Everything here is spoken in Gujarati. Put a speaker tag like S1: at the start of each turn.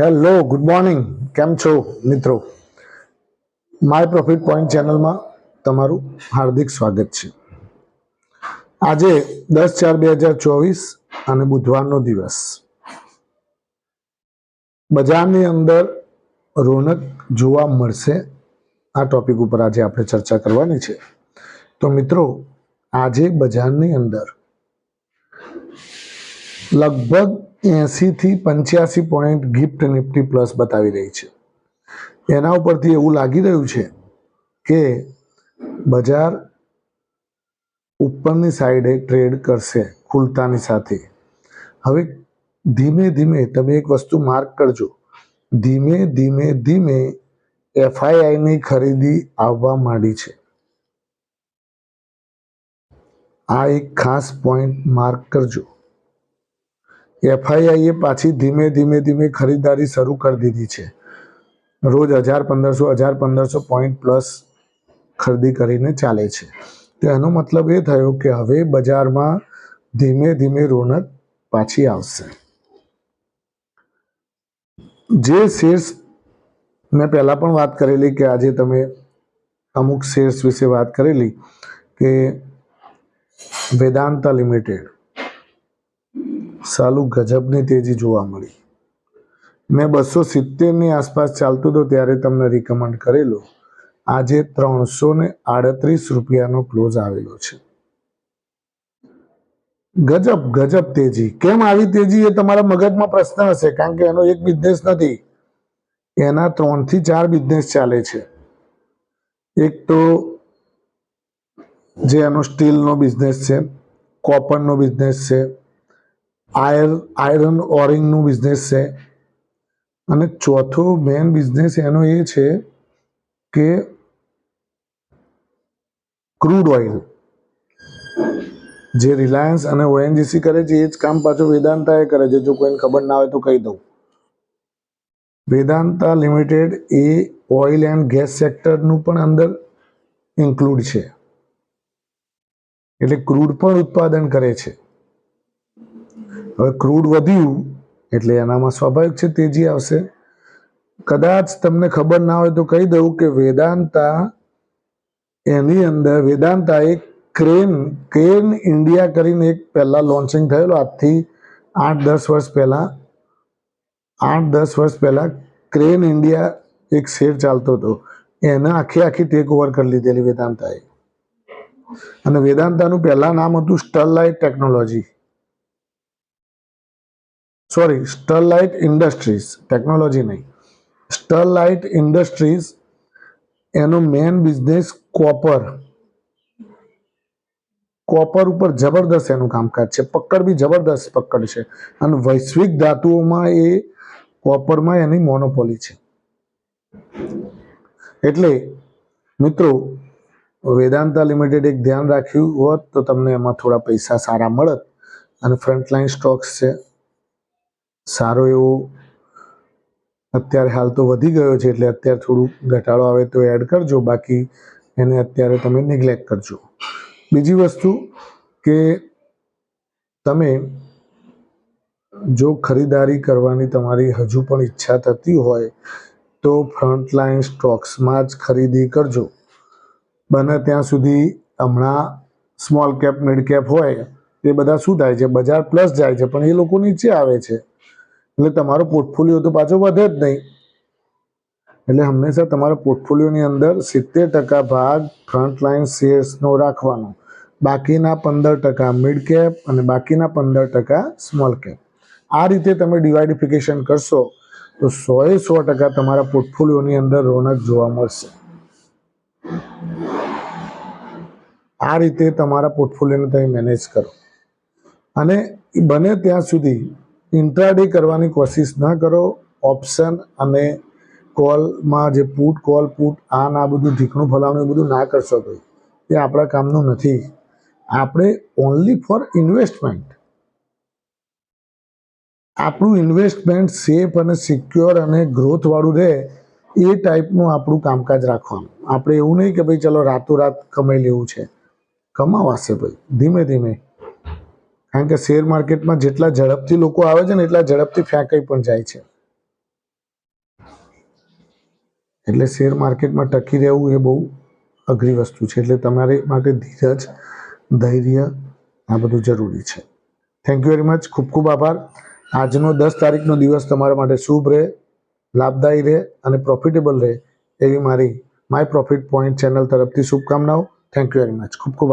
S1: હેલો ગુડ મોર્નિંગ કેમ છો, મિત્રો? માય પ્રોફિટ પોઈન્ટ ચેનલમાં તમારું હાર્દિક સ્વાગત છે. આજે દસ ચાર બે હજાર ચોવીસ અને બુધવારનો દિવસ. બજારની અંદર રોનક જોવા મળશે. આ ટોપિક ઉપર આજે આપણે ચર્ચા કરવાની છે. તો મિત્રો, આજે બજારની અંદર લગભગ એસી થી પંચ્યાસી પોઈન્ટ ગિફ્ટ નિફ્ટી પ્લસ બતાવી રહી છે. એના ઉપરથી એવું લાગી રહ્યું છે કે બજાર ઉપરની સાઈડે ટ્રેડ કરશે ખુલતાની સાથે. હવે ધીમે ધીમે તમે એક વસ્તુ માર્ક કરજો. ધીમે ધીમે ધીમે એફઆઈઆઈની ખરીદી આવવા માંડી છે. આ એક ખાસ પોઈન્ટ માર્ક કરજો. એફઆઈઆઈએ પાછી ધીમે ધીમે ધીમે ખરીદારી શરૂ કરી દીધી છે. રોજ હજાર પંદરસો હજાર પંદરસો પોઈન્ટ પ્લસ ખરીદી કરીને ચાલે છે. તો એનો મતલબ એ થયો કે હવે બજારમાં ધીમે ધીમે રોનક પાછી આવશે. જે શેર્સ મેં પહેલાં પણ વાત કરેલી કે આજે તમે અમુક શેર્સ વિશે વાત કરેલી કે વેદાંતા લિમિટેડ સાલું ગજબની તેજી જોવા મળી. મેં બસો સિત્તેરની આસપાસ ચાલતું હતો ત્યારે તમને રિકમેન્ડ કરેલો. આજે ત્રણસો ને આડત્રીસ રૂપિયાનો ક્લોઝ આવેલો છે. ગજબ ગજબ તેજી. કેમ આવી તેજી એ તમારા મગજમાં પ્રશ્ન હશે, કારણ કે એનો એક બિઝનેસ નથી. એના ત્રણથી ચાર બિઝનેસ ચાલે છે. એક તો જે એનો સ્ટીલનો બિઝનેસ છે કોપરનો બિઝનેસ છે આયર, આયરન ઓરિંગનું બિઝનેસ છે. અને ચોથો મેન બિઝનેસ એનો એ છે કે ક્રૂડ ઓઇલ જે રિલાયન્સ અને ઓએનજીસી કરે છે, એ જ કામ પાછું વેદાંતાએ કરે છે. જો કોઈને ખબર ના હોય તો કહી દઉં. વેદાંતા લિમિટેડ એ ઓઇલ એન્ડ ગેસ સેક્ટરનું પણ અંદર ઇન્ક્લુડ છે. એટલે ક્રૂડ પણ ઉત્પાદન કરે છે. હવે ક્રૂડ વધ્યું, એટલે એનામાં સ્વાભાવિક છે તેજી આવશે. કદાચ તમને ખબર ના હોય તો કહી દઉં કે વેદાંતા એની અંદર વેદાંતા એક ક્રેન ક્રેન ઇન્ડિયા કરીને એક પહેલાં લોન્ચિંગ થયેલો, આજથી આઠ દસ વર્ષ પહેલાં આઠ દસ વર્ષ પહેલાં ક્રેન ઇન્ડિયા એક શેર ચાલતો હતો. એને આખી આખી ટેક ઓવર કરી લીધેલી વેદાંતાએ. અને વેદાંતાનું પહેલાં નામ હતું Sterlite technology. Sorry Sterlite industries technology નહીં. સ્ટરલાઇટ ઇન્ડસ્ટ્રીઝ એનો મેન બિઝનેસ કોપર કોપર ઉપર જબરદસ્ત એનું કામકાજ છે. પકડ બી જબરદસ્ત પકડ છે. અને વૈશ્વિક ધાતુઓમાં એ કોપરમાં એની મોનોપોલી છે. એટલે, મિત્રો, વેદાંતા લિમિટેડ એક ધ્યાન રાખ્યું હોત તો તમને એમાં થોડા પૈસા સારા મળત અને ફ્રન્ટલાઇન સ્ટોક્સ છે. સારો એવો અત્યારે હાલ તો વધી ગયો છે, એટલે અત્યારે થોડું ઘટાડો આવે તો એડ કરજો, બાકી એને અત્યારે તમે નિગ્લેક્ટ કરજો. બીજી વસ્તુ કે તમે જો ખરીદારી કરવાની તમારી હજુ પણ ઈચ્છા થતી હોય, તો ફ્રન્ટલાઇન સ્ટોક્સમાં જ ખરીદી કરજો. બને ત્યાં સુધી હમણાં સ્મોલ કેપ મિડ કેપ હોય, એ બધા શું થાય છે, બજાર પ્લસ જાય છે, પણ એ લોકો નીચે આવે છે. એટલે તમારો પોર્ટફોલિયો તો પાછો વધે જ નહીં. એટલે હંમેશા તમારા પોર્ટફોલિયોની અંદર સિત્તેર ટકા ભાગ ફ્રન્ટલાઇન શેર્સનો રાખવાનો. બાકીના પંદર ટકા મિડ કેપ અને બાકીના પંદર ટકા સ્મોલ કેપ આ રીતે તમે ડિવાઇડિફિકેશન કરશો, તો સોએ સો ટકા તમારા પોર્ટફોલિયોની અંદર રોનક જોવા મળશે. આ રીતે તમારા પોર્ટફોલિયોને તમે મેનેજ કરો. અને બને ત્યાં સુધી ઇન્ટ્રાડે કરવાની કોશિશ ન કરો. ઓપ્શન અને કોલમાં જે પુટ, કોલ પુટ, આ ના બધું ઢીકણું ફલાવણું એ બધું ના કરશો ભાઈ એ આપણા કામનું નથી. આપણે ઓનલી ફોર ઇન્વેસ્ટમેન્ટ આપણું ઇન્વેસ્ટમેન્ટ સેફ અને સિક્યોર અને ગ્રોથવાળું રહે એ ટાઈપનું આપણું કામકાજ રાખવાનું. આપણે એવું નહીં કે ભાઈ, ચલો, રાતોરાત કમાઈ લેવું છે. કમાવાશે ભાઈ, ધીમે ધીમે. કારણ કે શેર માર્કેટમાં જેટલા ઝડપથી લોકો આવે છે ને એટલા ઝડપથી ફેંકાઈ પણ જાય છે. એટલે શેર માર્કેટમાં ટકી રહેવું એ બહુ અઘરી વસ્તુ છે. એટલે તમારે માટે ધીરજ, ધૈર્ય, આ બધું જરૂરી છે. થેન્ક યુ વેરી મચ ખૂબ ખૂબ આભાર. આજનો દસ તારીખનો દિવસ તમારા માટે શુભ રહે, લાભદાયી રહે અને પ્રોફિટેબલ રહે એવી મારી માય પ્રોફિટ પોઈન્ટ ચેનલ તરફથી શુભકામનાઓ. થેન્ક યુ વેરી મચ ખૂબ ખૂબ આભાર.